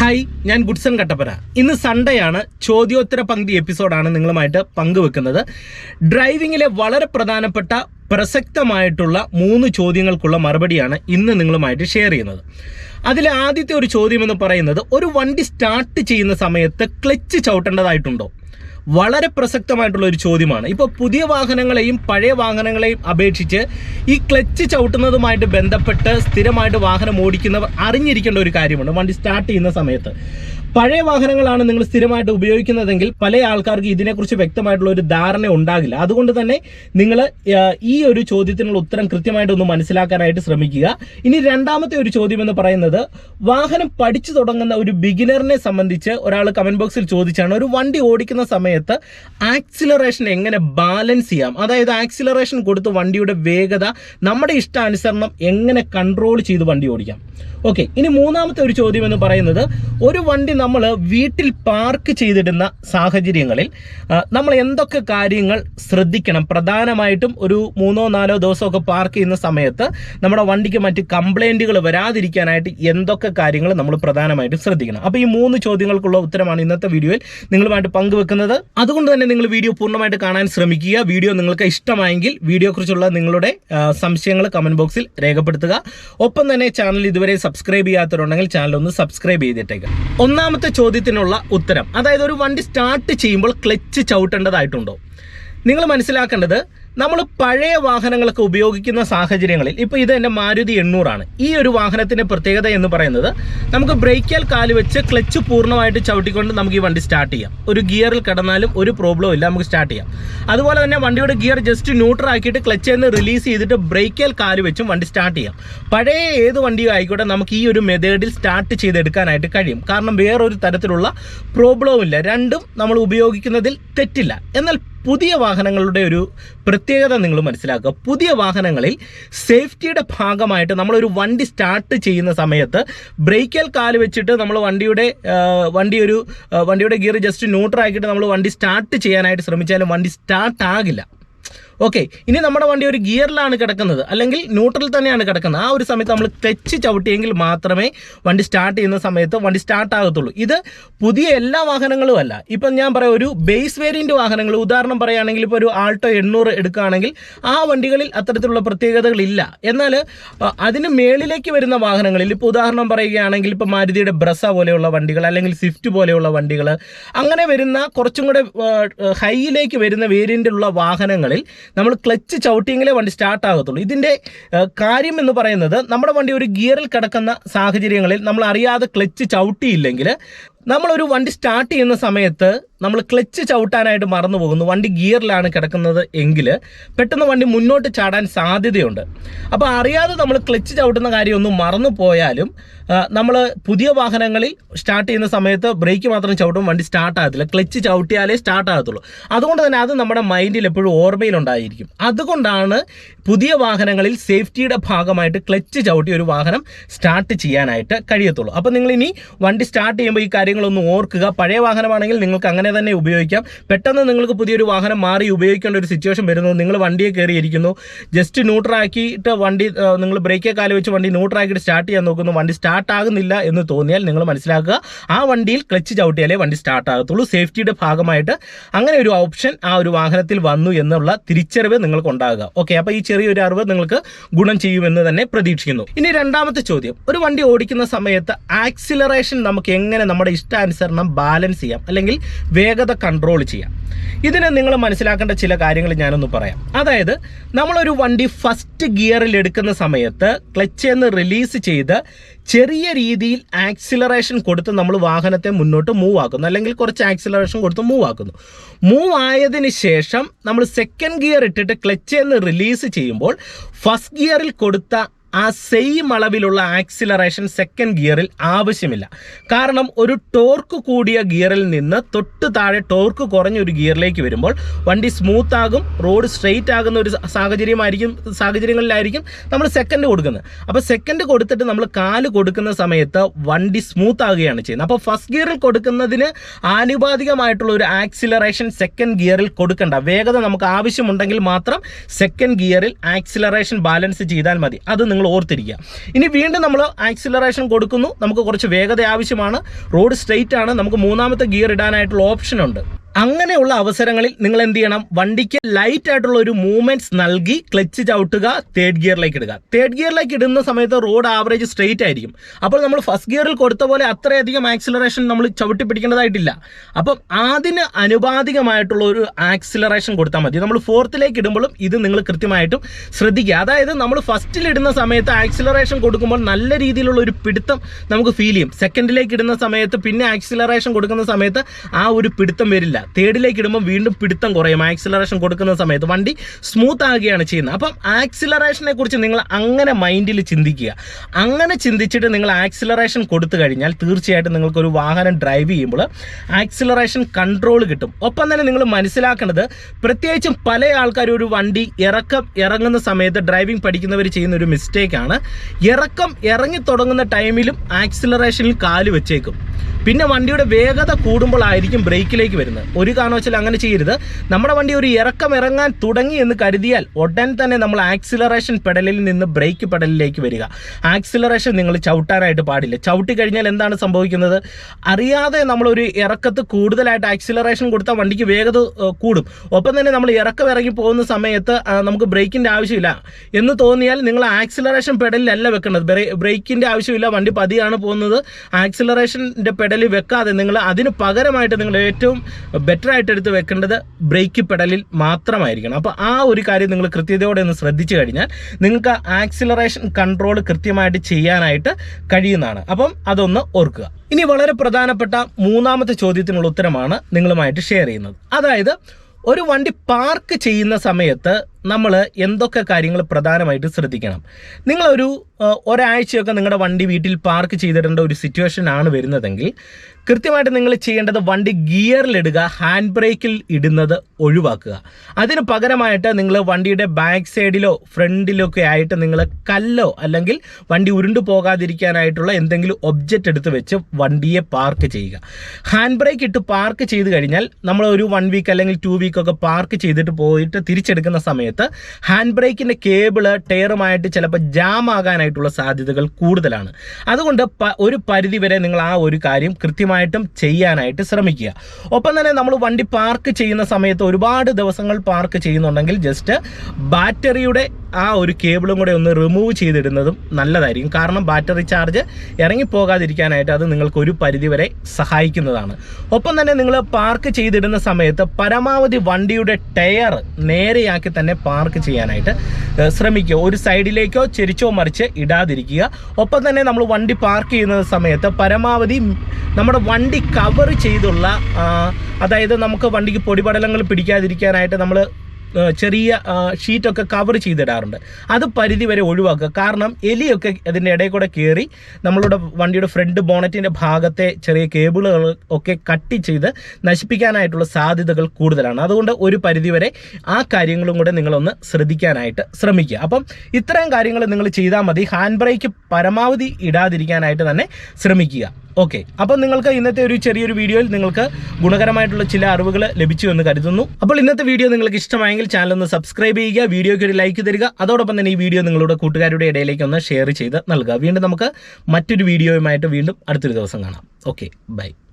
Hi ഞാൻ Goodson Kattappana. ഇന്ന് Sunday ആണ് ചോദ്യോത്തര പങ്ക്തി എപ്പിസോഡാണ് നിങ്ങളുമായിട്ട് പങ്കുവെക്കുന്നത്. ഡ്രൈവിങ്ങിലെ വളരെ പ്രധാനപ്പെട്ട പ്രസക്തമായിട്ടുള്ള മൂന്ന് ചോദ്യങ്ങൾക്കുള്ള മറുപടിയാണ് ഇന്ന് നിങ്ങളുമായിട്ട് ഷെയർ ചെയ്യുന്നത്. അതിൽ ആദ്യത്തെ ഒരു ചോദ്യം എന്ന് പറയുന്നത് ഒരു വണ്ടി സ്റ്റാർട്ട് ചെയ്യുന്ന സമയത്ത് ക്ലച്ച് ചവിട്ടേണ്ടതായിട്ടുണ്ടോ? വളരെ പ്രസക്തമായിട്ടുള്ള ഒരു ചോദ്യമാണ്. ഇപ്പോൾ പുതിയ വാഹനങ്ങളെയും പഴയ വാഹനങ്ങളെയും അപേക്ഷിച്ച് ഈ ക്ലച്ച് ചവിട്ടുന്നതുമായിട്ട് ബന്ധപ്പെട്ട് സ്ഥിരമായിട്ട് വാഹനം ഓടിക്കുന്നവർ അറിഞ്ഞിരിക്കേണ്ട ഒരു കാര്യമുണ്ട് വണ്ടി സ്റ്റാർട്ട് ചെയ്യുന്ന സമയത്ത്. പഴയ വാഹനങ്ങളാണ് നിങ്ങൾ സ്ഥിരമായിട്ട് ഉപയോഗിക്കുന്നതെങ്കിൽ പല ആൾക്കാർക്ക് ഇതിനെക്കുറിച്ച് വ്യക്തമായിട്ടുള്ള ഒരു ധാരണ ഉണ്ടാകില്ല. അതുകൊണ്ട് തന്നെ നിങ്ങൾ ഈ ഒരു ചോദ്യത്തിനുള്ള ഉത്തരം കൃത്യമായിട്ട് ഒന്ന് മനസ്സിലാക്കാനായിട്ട് ശ്രമിക്കുക. ഇനി രണ്ടാമത്തെ ഒരു ചോദ്യം എന്ന് പറയുന്നത് വാഹനം പഠിച്ചു തുടങ്ങുന്ന ഒരു ബിഗിനറിനെ സംബന്ധിച്ച് ഒരാൾ കമന്റ് ബോക്സിൽ ചോദിച്ചാണ് ഒരു വണ്ടി ഓടിക്കുന്ന സമയത്ത് ആക്സിലറേഷൻ എങ്ങനെ ബാലൻസ് ചെയ്യാം? അതായത് ആക്സിലറേഷൻ കൊടുത്ത് വണ്ടിയുടെ വേഗത നമ്മുടെ ഇഷ്ടാനുസരണം എങ്ങനെ കൺട്രോൾ ചെയ്ത് വണ്ടി ഓടിക്കാം? ഓക്കെ ഇനി മൂന്നാമത്തെ ഒരു ചോദ്യം എന്ന് പറയുന്നത് ഒരു വണ്ടി നമ്മൾ വീട്ടിൽ പാർക്ക് ചെയ്തിടുന്ന സാഹചര്യങ്ങളിൽ നമ്മൾ എന്തൊക്കെ കാര്യങ്ങൾ ശ്രദ്ധിക്കണം? പ്രധാനമായിട്ടും ഒരു മൂന്നോ നാലോ ദിവസമൊക്കെ പാർക്ക് ചെയ്യുന്ന സമയത്ത് നമ്മുടെ വണ്ടിക്ക് മറ്റ് കംപ്ലൈന്റുകൾ വരാതിരിക്കാനായിട്ട് എന്തൊക്കെ കാര്യങ്ങൾ നമ്മൾ പ്രധാനമായിട്ടും ശ്രദ്ധിക്കണം? അപ്പോൾ ഈ മൂന്ന് ചോദ്യങ്ങൾക്കുള്ള ഉത്തരമാണ് ഇന്നത്തെ വീഡിയോയിൽ നിങ്ങളുമായിട്ട് പങ്കുവെക്കുന്നത്. അതുകൊണ്ട് തന്നെ നിങ്ങൾ വീഡിയോ പൂർണമായിട്ട് കാണാൻ ശ്രമിക്കുക. വീഡിയോ നിങ്ങൾക്ക് ഇഷ്ടമായെങ്കിൽ വീഡിയോയെക്കുറിച്ചുള്ള നിങ്ങളുടെ സംശയങ്ങൾ കമന്റ് ബോക്സിൽ രേഖപ്പെടുത്തുക. ഒപ്പം തന്നെ ചാനൽ ഇതുവരെ സബ്സ്ക്രൈബ് ചെയ്യാത്തവരുണ്ടെങ്കിൽ ചാനൽ ഒന്ന് സബ്സ്ക്രൈബ് ചെയ്തിട്ടേക്കുക ഒന്നാമത്തെ ചോദ്യത്തിനുള്ള ഉത്തരം. അതായത് ഒരു വണ്ടി സ്റ്റാർട്ട് ചെയ്യുമ്പോൾ ക്ലച്ച് ചവിട്ടേണ്ടതായിട്ടുണ്ടോ? നിങ്ങൾ മനസ്സിലാക്കേണ്ടത് നമ്മൾ പഴയ വാഹനങ്ങളൊക്കെ ഉപയോഗിക്കുന്ന സാഹചര്യങ്ങളിൽ ഇപ്പോൾ ഇത് എന്റെ മാരുതി എണ്ണൂറാണ്. ഈ ഒരു വാഹനത്തിന്റെ പ്രത്യേകത എന്ന് പറയുന്നത് നമുക്ക് ബ്രേക്കിയാൽ കാൽ വെച്ച് ക്ലച്ച് പൂർണമായിട്ട് ചവിട്ടിക്കൊണ്ട് നമുക്ക് ഈ വണ്ടി സ്റ്റാർട്ട് ചെയ്യാം. ഒരു ഗിയറിൽ കിടന്നാലും ഒരു പ്രോബ്ലം ഇല്ല നമുക്ക് സ്റ്റാർട്ട് ചെയ്യാം. അതുപോലെ തന്നെ വണ്ടിയുടെ ഗിയർ ജസ്റ്റ് ന്യൂട്രൽ ആക്കിയിട്ട് ക്ലച്ചിൽ നിന്ന് റിലീസ് ചെയ്തിട്ട് ബ്രേക്കിയാൽ കാൽ വെച്ചും വണ്ടി സ്റ്റാർട്ട് ചെയ്യാം. പഴയ ഏത് വണ്ടിയും ആയിക്കോട്ടെ നമുക്ക് ഈ ഒരു മെത്തേഡിൽ സ്റ്റാർട്ട് ചെയ്തെടുക്കാനായിട്ട് കഴിയും. കാരണം വേറൊരു തരത്തിലുള്ള പ്രോബ്ലവും ഇല്ല. രണ്ടും നമ്മൾ ഉപയോഗിക്കുന്നതിൽ തെറ്റില്ല. എന്നാൽ പുതിയ വാഹനങ്ങളുടെ ഒരു പ്രത്യേകത നിങ്ങൾ മനസ്സിലാക്കുക. പുതിയ വാഹനങ്ങളിൽ സേഫ്റ്റിയുടെ ഭാഗമായിട്ട് നമ്മളൊരു വണ്ടി സ്റ്റാർട്ട് ചെയ്യുന്ന സമയത്ത് ബ്രേക്കൽ കാൽ വെച്ചിട്ട് നമ്മൾ വണ്ടിയുടെ വണ്ടി ഒരു വണ്ടിയുടെ ഗിയർ ജസ്റ്റ് ന്യൂട്രൽ ആക്കിയിട്ട് നമ്മൾ വണ്ടി സ്റ്റാർട്ട് ചെയ്യാനായിട്ട് ശ്രമിച്ചാലും വണ്ടി സ്റ്റാർട്ട് ആകില്ല. ഓക്കെ ഇനി നമ്മുടെ വണ്ടി ഒരു ഗിയറിലാണ് കിടക്കുന്നത്. അല്ലെങ്കിൽ ന്യൂട്രൽ തന്നെയാണ് കിടക്കുന്നത്. ആ ഒരു സമയത്ത് നമ്മൾ ക്ലച്ച് ചവിട്ടിയെങ്കിൽ മാത്രമേ വണ്ടി സ്റ്റാർട്ട് ചെയ്യുന്ന സമയത്ത് വണ്ടി സ്റ്റാർട്ട് ആകത്തുള്ളൂ. ഇത് പുതിയ എല്ലാ വാഹനങ്ങളും അല്ല. ഇപ്പം ഞാൻ പറയാം ഒരു ബേസ് വേരിയന്റ് വാഹനങ്ങൾ. ഉദാഹരണം പറയുകയാണെങ്കിൽ ഇപ്പോൾ ഒരു ആൾട്ടോ എണ്ണൂറ് എടുക്കുകയാണെങ്കിൽ ആ വണ്ടികളിൽ അത്തരത്തിലുള്ള പ്രത്യേകതകളില്ല എന്നാൽ അതിന് മേളിലേക്ക് വരുന്ന വാഹനങ്ങളിൽ ഇപ്പോൾ ഉദാഹരണം പറയുകയാണെങ്കിൽ ഇപ്പോൾ മാരുതിയുടെ ബ്രസ പോലെയുള്ള വണ്ടികൾ അല്ലെങ്കിൽ സ്വിഫ്റ്റ് പോലെയുള്ള വണ്ടികൾ അങ്ങനെ വരുന്ന കുറച്ചും കൂടെ ഹൈയിലേക്ക് വരുന്ന വേരിയന്റുള്ള വാഹനങ്ങളിൽ നമ്മൾ ക്ലച്ച് ചവിട്ടിയെങ്കിലേ വണ്ടി സ്റ്റാർട്ട് ആകത്തുള്ളൂ. ഇതിന്റെ കാര്യം എന്ന് പറയുന്നത് നമ്മുടെ വണ്ടി ഒരു ഗിയറിൽ കിടക്കുന്ന സാഹചര്യങ്ങളിൽ നമ്മൾ അറിയാതെ ക്ലച്ച് ചവിട്ടിയില്ലെങ്കിൽ നമ്മളൊരു വണ്ടി സ്റ്റാർട്ട് ചെയ്യുന്ന സമയത്ത് നമ്മൾ ക്ലച്ച് ചവിട്ടാനായിട്ട് മറന്നു പോകുന്നു. വണ്ടി ഗിയറിലാണ് കിടക്കുന്നത് എങ്കിൽ പെട്ടെന്ന് വണ്ടി മുന്നോട്ട് ചാടാൻ സാധ്യതയുണ്ട്. അപ്പോൾ അറിയാതെ നമ്മൾ ക്ലച്ച് ചവിട്ടുന്ന കാര്യമൊന്നും മറന്നു പോയാലും നമ്മൾ പുതിയ വാഹനങ്ങളിൽ സ്റ്റാർട്ട് ചെയ്യുന്ന സമയത്ത് ബ്രേക്ക് മാത്രം ചവിട്ടും വണ്ടി സ്റ്റാർട്ട് ആകത്തില്ല. ക്ലച്ച് ചവിട്ടിയാലേ സ്റ്റാർട്ട് ആകത്തുള്ളൂ. അതുകൊണ്ട് തന്നെ അത് നമ്മുടെ മൈൻഡിൽ എപ്പോഴും ഓർമ്മയിലുണ്ടായിരിക്കും അതുകൊണ്ടാണ് പുതിയ വാഹനങ്ങളിൽ സേഫ്റ്റിയുടെ ഭാഗമായിട്ട് ക്ലച്ച് ചവിട്ടി ഒരു വാഹനം സ്റ്റാർട്ട് ചെയ്യാനായിട്ട് കഴിയത്തുള്ളൂ. അപ്പോൾ നിങ്ങൾ ഇനി വണ്ടി സ്റ്റാർട്ട് ചെയ്യുമ്പോൾ ഈ കാര്യങ്ങളൊന്ന് ഓർക്കുക. പഴയ വാഹനമാണെങ്കിൽ നിങ്ങൾക്ക് അങ്ങനെ തന്നെ ഉപയോഗിക്കാം. പെട്ടെന്ന് നിങ്ങൾക്ക് പുതിയൊരു വാഹനം മാറി ഉപയോഗിക്കേണ്ട ഒരു സിറ്റുവേഷൻ വരുന്നു. നിങ്ങൾ വണ്ടിയെ കയറിയിരിക്കുന്നു. ജസ്റ്റ് ന്യൂട്രാക്കിയിട്ട് വണ്ടി നിങ്ങൾ ബ്രേക്കേ കാൽ വെച്ച് വണ്ടി ന്യൂട്രാക്കിയിട്ട് സ്റ്റാർട്ട് ചെയ്യാൻ നോക്കുന്നു. വണ്ടി സ്റ്റാർട്ട് ആകുന്നില്ല എന്ന് തോന്നിയാൽ നിങ്ങൾ മനസ്സിലാക്കുക. ആ വണ്ടിയിൽ ക്ലച്ച് ചവിട്ടിയാലേ വണ്ടി സ്റ്റാർട്ട് ആകത്തുള്ളൂ. സേഫ്റ്റിയുടെ ഭാഗമായിട്ട് അങ്ങനെ ഒരു ഓപ്ഷൻ ആ ഒരു വാഹനത്തിൽ വന്നു എന്നുള്ള തിരിച്ചറിവ് നിങ്ങൾക്ക് ഉണ്ടാകുക. ഓക്കെ അപ്പോൾ ഈ ചെറിയൊരു അറിവ് നിങ്ങൾക്ക് ഗുണം ചെയ്യുമെന്ന് തന്നെ പ്രതീക്ഷിക്കുന്നു. ഇനി രണ്ടാമത്തെ ചോദ്യം. ഒരു വണ്ടി ഓടിക്കുന്ന സമയത്ത് ആക്സിലറേഷൻ നമുക്ക് എങ്ങനെ നമ്മുടെ ഇഷ്ടാനുസരണം ബാലൻസ് ചെയ്യാം. അല്ലെങ്കിൽ വേഗത കൺട്രോൾ ചെയ്യാം. ഇതിനെ നിങ്ങൾ മനസ്സിലാക്കേണ്ട ചില കാര്യങ്ങൾ ഞാനൊന്ന് പറയാം. അതായത് നമ്മളൊരു വണ്ടി ഫസ്റ്റ് ഗിയറിൽ എടുക്കുന്ന സമയത്ത് ക്ലച്ച് നിന്ന് റിലീസ് ചെയ്ത് ചെറിയ രീതിയിൽ ആക്സിലറേഷൻ കൊടുത്ത് നമ്മൾ വാഹനത്തെ മുന്നോട്ട് മൂവ് ആക്കുന്നു. അല്ലെങ്കിൽ കുറച്ച് ആക്സിലറേഷൻ കൊടുത്ത് മൂവ് ആക്കുന്നു. മൂവ് ആയതിന് ശേഷം നമ്മൾ സെക്കൻഡ് ഗിയർ ഇട്ടിട്ട് ക്ലച്ച് നിന്ന് റിലീസ് ചെയ്യുമ്പോൾ ഫസ്റ്റ് ഗിയറിൽ കൊടുത്ത ആ സെയിം അളവിലുള്ള ആക്സിലറേഷൻ സെക്കൻഡ് ഗിയറിൽ ആവശ്യമില്ല. കാരണം ഒരു ടോർക്ക് കൂടിയ ഗിയറിൽ നിന്ന് തൊട്ട് താഴെ ടോർക്ക് കുറഞ്ഞ ഒരു ഗിയറിലേക്ക് വരുമ്പോൾ വണ്ടി സ്മൂത്ത് ആകും റോഡ് സ്ട്രെയിറ്റ് ആകുന്ന ഒരു സാഹചര്യമായിരിക്കും സാഹചര്യങ്ങളിലായിരിക്കും നമ്മൾ സെക്കൻഡ് കൊടുക്കുന്നത്. അപ്പോൾ സെക്കൻഡ് കൊടുത്തിട്ട് നമ്മൾ കാൽ കൊടുക്കുന്ന സമയത്ത് വണ്ടി സ്മൂത്ത് ആകുകയാണ് ചെയ്യുന്നത്. അപ്പോൾ ഫസ്റ്റ് ഗിയറിൽ കൊടുക്കുന്നതിന് ആനുപാതികമായിട്ടുള്ള ഒരു ആക്സിലറേഷൻ സെക്കൻഡ് ഗിയറിൽ കൊടുക്കണ്ട. വേഗത നമുക്ക് ആവശ്യമുണ്ടെങ്കിൽ മാത്രം സെക്കൻഡ് ഗിയറിൽ ആക്സിലറേഷൻ ബാലൻസ് ചെയ്താൽ മതി. അത് നിങ്ങൾ നിങ്ങൾ ഓർത്തിരിക്കുക. ഇനി വീണ്ടും നമ്മൾ ആക്സിലറേഷൻ കൊടുക്കുന്നു. നമുക്ക് കുറച്ച് വേഗത ആവശ്യമാണ് റോഡ് സ്ട്രെയിറ്റ് ആണ്. നമുക്ക് മൂന്നാമത്തെ ഗിയർ ഇടാനായിട്ടുള്ള ഓപ്ഷൻ ഉണ്ട്. അങ്ങനെയുള്ള അവസരങ്ങളിൽ നിങ്ങൾ എന്ത് ചെയ്യണം വണ്ടിക്ക് ലൈറ്റ് ആയിട്ടുള്ള ഒരു മൂവ്മെന്റ്സ് നൽകി ക്ലച്ച് ചവിട്ടുക തേർഡ് ഗിയറിലേക്ക് ഇടുക. തേർഡ് ഗിയറിലേക്ക് ഇടുന്ന സമയത്ത് റോഡ് ആവറേജ് സ്ട്രെയിറ്റ് ആയിരിക്കും. അപ്പോൾ നമ്മൾ ഫസ്റ്റ് ഗിയറിൽ കൊടുത്ത പോലെ അത്രയധികം ആക്സിലറേഷൻ നമ്മൾ ചവിട്ടി പിടിക്കേണ്ടതായിട്ടില്ല അപ്പം അതിന് അനുപാതികമായിട്ടുള്ള ഒരു ആക്സിലറേഷൻ കൊടുത്താൽ മതി. നമ്മൾ ഫോർത്തിലേക്ക് ഇടുമ്പോഴും ഇത് നിങ്ങൾ കൃത്യമായിട്ടും ശ്രദ്ധിക്കുക. അതായത് നമ്മൾ ഫസ്റ്റിൽ ഇടുന്ന സമയത്ത് ആക്സിലറേഷൻ കൊടുക്കുമ്പോൾ നല്ല രീതിയിലുള്ള ഒരു പിടുത്തം നമുക്ക് ഫീൽ ചെയ്യും. സെക്കൻഡിലേക്ക് ഇടുന്ന സമയത്ത് പിന്നെ ആക്സിലറേഷൻ കൊടുക്കുന്ന സമയത്ത് ആ ഒരു പിടുത്തം വരില്ല. തേർഡിലേക്ക് ഇടുമ്പോൾ വീണ്ടും പിടുത്തം കുറയും. ആക്സിലറേഷൻ കൊടുക്കുന്ന സമയത്ത് വണ്ടി സ്മൂത്ത് ആകുകയാണ് ചെയ്യുന്നത്. അപ്പം ആക്സിലറേഷനെ കുറിച്ച് നിങ്ങൾ അങ്ങനെ മൈൻഡിൽ ചിന്തിക്കുക. അങ്ങനെ ചിന്തിച്ചിട്ട് നിങ്ങൾ ആക്സിലറേഷൻ കൊടുത്തു കഴിഞ്ഞാൽ തീർച്ചയായിട്ടും നിങ്ങൾക്കൊരു വാഹനം ഡ്രൈവ് ചെയ്യുമ്പോൾ ആക്സിലറേഷൻ കൺട്രോൾ കിട്ടും. ഒപ്പം തന്നെ നിങ്ങൾ മനസ്സിലാക്കേണ്ടത് പ്രത്യേകിച്ചും പല ആൾക്കാരും ഒരു വണ്ടി ഇറക്കം ഇറങ്ങുന്ന സമയത്ത് ഡ്രൈവിംഗ് പഠിക്കുന്നവർ ചെയ്യുന്ന ഒരു മിസ്റ്റേക്കാണ് ഇറക്കം ഇറങ്ങി തുടങ്ങുന്ന ടൈമിലും ആക്സിലറേഷനിൽ കാൽ വെച്ചേക്കും. പിന്നെ വണ്ടിയുടെ വേഗത കൂടുമ്പോഴായിരിക്കും ബ്രേക്കിലേക്ക് വരുന്നത്. ഒരു കാരണവശാലും അങ്ങനെ ചെയ്യരുത്. നമ്മുടെ വണ്ടി ഒരു ഇറക്കം ഇറങ്ങാൻ തുടങ്ങി എന്ന് കരുതിയാൽ ഉടൻ തന്നെ നമ്മൾ ആക്സിലറേഷൻ പെഡലിൽ നിന്ന് ബ്രേക്ക് പെഡലിലേക്ക് വരിക. ആക്സിലറേഷൻ നിങ്ങൾ ചവിട്ടാനായിട്ട് പാടില്ല. ചവിട്ടി കഴിഞ്ഞാൽ എന്താണ് സംഭവിക്കുന്നത്? അറിയാതെ നമ്മളൊരു ഇറക്കത്ത് കൂടുതലായിട്ട് ആക്സിലറേഷൻ കൊടുത്താൽ വണ്ടിക്ക് വേഗത കൂടും. ഒപ്പം തന്നെ നമ്മൾ ഇറക്കം ഇറങ്ങി പോകുന്ന സമയത്ത് നമുക്ക് ബ്രേക്കിന്റെ ആവശ്യമില്ല എന്ന് തോന്നിയാൽ നിങ്ങൾ ആക്സിലറേഷൻ പെഡലിലല്ല വെക്കേണ്ടത് ബ്രേ- ബ്രേക്കിന്റെ ആവശ്യമില്ല വണ്ടി പതിയാണ് പോകുന്നത്. ആക്സിലറേഷന്റെ പെഡലിൽ വെക്കാതെ നിങ്ങൾ അതിന് പകരമായിട്ട് നിങ്ങൾ ഏറ്റവും ബെറ്റർ ആയിട്ട് എടുത്ത് വെക്കേണ്ടത് ബ്രേക്ക് പെഡലിൽ മാത്രമായിരിക്കണം. അപ്പോൾ ആ ഒരു കാര്യം നിങ്ങൾ കൃത്യതയോടെ ഒന്ന് ശ്രദ്ധിച്ചു കഴിഞ്ഞാൽ നിങ്ങൾക്ക് ആക്സിലറേഷൻ കൺട്രോൾ കൃത്യമായിട്ട് ചെയ്യാനായിട്ട് കഴിയുന്നതാണ്. അപ്പം അതൊന്ന് ഓർക്കുക. ഇനി വളരെ പ്രധാനപ്പെട്ട മൂന്നാമത്തെ ചോദ്യത്തിനുള്ള ഉത്തരമാണ് നിങ്ങളുമായിട്ട് ഷെയർ ചെയ്യുന്നത്. അതായത് ഒരു വണ്ടി പാർക്ക് ചെയ്യുന്ന സമയത്ത് നമ്മൾ എന്തൊക്കെ കാര്യങ്ങൾ പ്രധാനമായിട്ട് ശ്രദ്ധിക്കണം. നിങ്ങളൊരു ഒരാഴ്ചയൊക്കെ നിങ്ങളുടെ വണ്ടി വീട്ടിൽ പാർക്ക് ചെയ്തിടേണ്ട ഒരു സിറ്റുവേഷൻ ആണ് വരുന്നതെങ്കിൽ കൃത്യമായിട്ട് നിങ്ങൾ ചെയ്യേണ്ടത് വണ്ടി ഗിയറിലിടുക ഹാൻഡ് ബ്രേക്കിൽ ഇടുന്നത് ഒഴിവാക്കുക. അതിന് പകരമായിട്ട് നിങ്ങൾ വണ്ടിയുടെ ബാക്ക് സൈഡിലോ ഫ്രണ്ടിലോ ഒക്കെ ആയിട്ട് നിങ്ങൾ കല്ലോ അല്ലെങ്കിൽ വണ്ടി ഉരുണ്ടു പോകാതിരിക്കാനായിട്ടുള്ള എന്തെങ്കിലും ഒബ്ജക്റ്റ് എടുത്ത് വെച്ച് വണ്ടിയെ പാർക്ക് ചെയ്യുക. ഹാൻഡ് ബ്രേക്ക് ഇട്ട് പാർക്ക് ചെയ്ത് കഴിഞ്ഞാൽ നമ്മൾ ഒരു വൺ വീക്ക് അല്ലെങ്കിൽ ടു വീക്ക് ഒക്കെ പാർക്ക് ചെയ്തിട്ട് പോയിട്ട് തിരിച്ചെടുക്കുന്ന സമയത്ത് ഹാൻഡ് ബ്രേക്കിന്റെ കേബിൾ ടയറുമായിട്ട് ചിലപ്പോൾ ജാം ആകാനായിട്ടുള്ള സാധ്യതകൾ കൂടുതലാണ്. അതുകൊണ്ട് ഒരു പരിധി വരെ നിങ്ങൾ ആ ഒരു കാര്യം കൃത്യമായിട്ടും ചെയ്യാനായിട്ട് ശ്രമിക്കുക. ഒപ്പം തന്നെ നമ്മൾ വണ്ടി പാർക്ക് ചെയ്യുന്ന സമയത്ത് ഒരുപാട് ദിവസങ്ങൾ പാർക്ക് ചെയ്യുന്നുണ്ടെങ്കിൽ ജസ്റ്റ് ബാറ്ററിയുടെ ആ ഒരു കേബിളും കൂടെ ഒന്ന് റിമൂവ് ചെയ്തിടുന്നതും നല്ലതായിരിക്കും. കാരണം ബാറ്ററി ചാർജ് ഇറങ്ങിപ്പോകാതിരിക്കാനായിട്ട് അത് നിങ്ങൾക്ക് ഒരു പരിധിവരെ സഹായിക്കുന്നതാണ്. ഒപ്പം തന്നെ നിങ്ങൾ പാർക്ക് ചെയ്തിടുന്ന സമയത്ത് പരമാവധി വണ്ടിയുടെ ടയർ നേരെയാക്കി തന്നെ പാർക്ക് ചെയ്യാനായിട്ട് ശ്രമിക്കുക. ഒരു സൈഡിലേക്കോ ചെരിച്ചോ മറിച്ച് ഇടാതിരിക്കുക. ഒപ്പം തന്നെ നമ്മൾ വണ്ടി പാർക്ക് ചെയ്യുന്ന സമയത്ത് പരമാവധി നമ്മുടെ വണ്ടി കവർ ചെയ്തുള്ള അതായത് നമുക്ക് വണ്ടിക്ക് പൊടിപടലങ്ങൾ പിടിക്കാതിരിക്കാനായിട്ട് നമ്മൾ ചെറിയ ഷീറ്റൊക്കെ കവർ ചെയ്തിടാറുണ്ട്. അത് പരിധി വരെ ഒഴിവാക്കുക. കാരണം എലിയൊക്കെ അതിന്റെ ഇടയിൽ കൂടെ കയറി നമ്മളുടെ വണ്ടിയുടെ ഫ്രണ്ട് ബോണറ്റിന്റെ ഭാഗത്തെ ചെറിയ കേബിളുകൾ ഒക്കെ കട്ടി ചെയ്ത് നശിപ്പിക്കാനായിട്ടുള്ള സാധ്യതകൾ കൂടുതലാണ്. അതുകൊണ്ട് ഒരു പരിധി വരെ ആ കാര്യങ്ങളും കൂടെ നിങ്ങളൊന്ന് ശ്രദ്ധിക്കാനായിട്ട് ശ്രമിക്കുക. അപ്പം ഇത്രയും കാര്യങ്ങൾ നിങ്ങൾ ചെയ്താൽ മതി. ഹാൻഡ് ബ്രേക്ക് പരമാവധി ഇടാതിരിക്കാനായിട്ട് തന്നെ ശ്രമിക്കുക. ഓക്കെ. അപ്പം നിങ്ങൾക്ക് ഇന്നത്തെ ഒരു ചെറിയൊരു വീഡിയോയിൽ നിങ്ങൾക്ക് ഗുണകരമായിട്ടുള്ള ചില അറിവുകൾ ലഭിച്ചു എന്ന് കരുതുന്നു. അപ്പോൾ ഇന്നത്തെ വീഡിയോ നിങ്ങൾക്ക് ഇഷ്ടമായെങ്കിൽ ചാനൽ ഒന്ന് സബ്സ്ക്രൈബ് ചെയ്യുക വീഡിയോയ്ക്ക് ഒരു ലൈക്ക് തരിക. അതോടൊപ്പം തന്നെ ഈ വീഡിയോ നിങ്ങളുടെ കൂട്ടുകാരുടെ ഇടയിലേക്ക് ഒന്ന് ഷെയർ ചെയ്ത് നൽകുക. വീണ്ടും നമുക്ക് മറ്റൊരു വീഡിയോയുമായിട്ട് വീണ്ടും അടുത്തൊരു ദിവസം കാണാം. Okay bye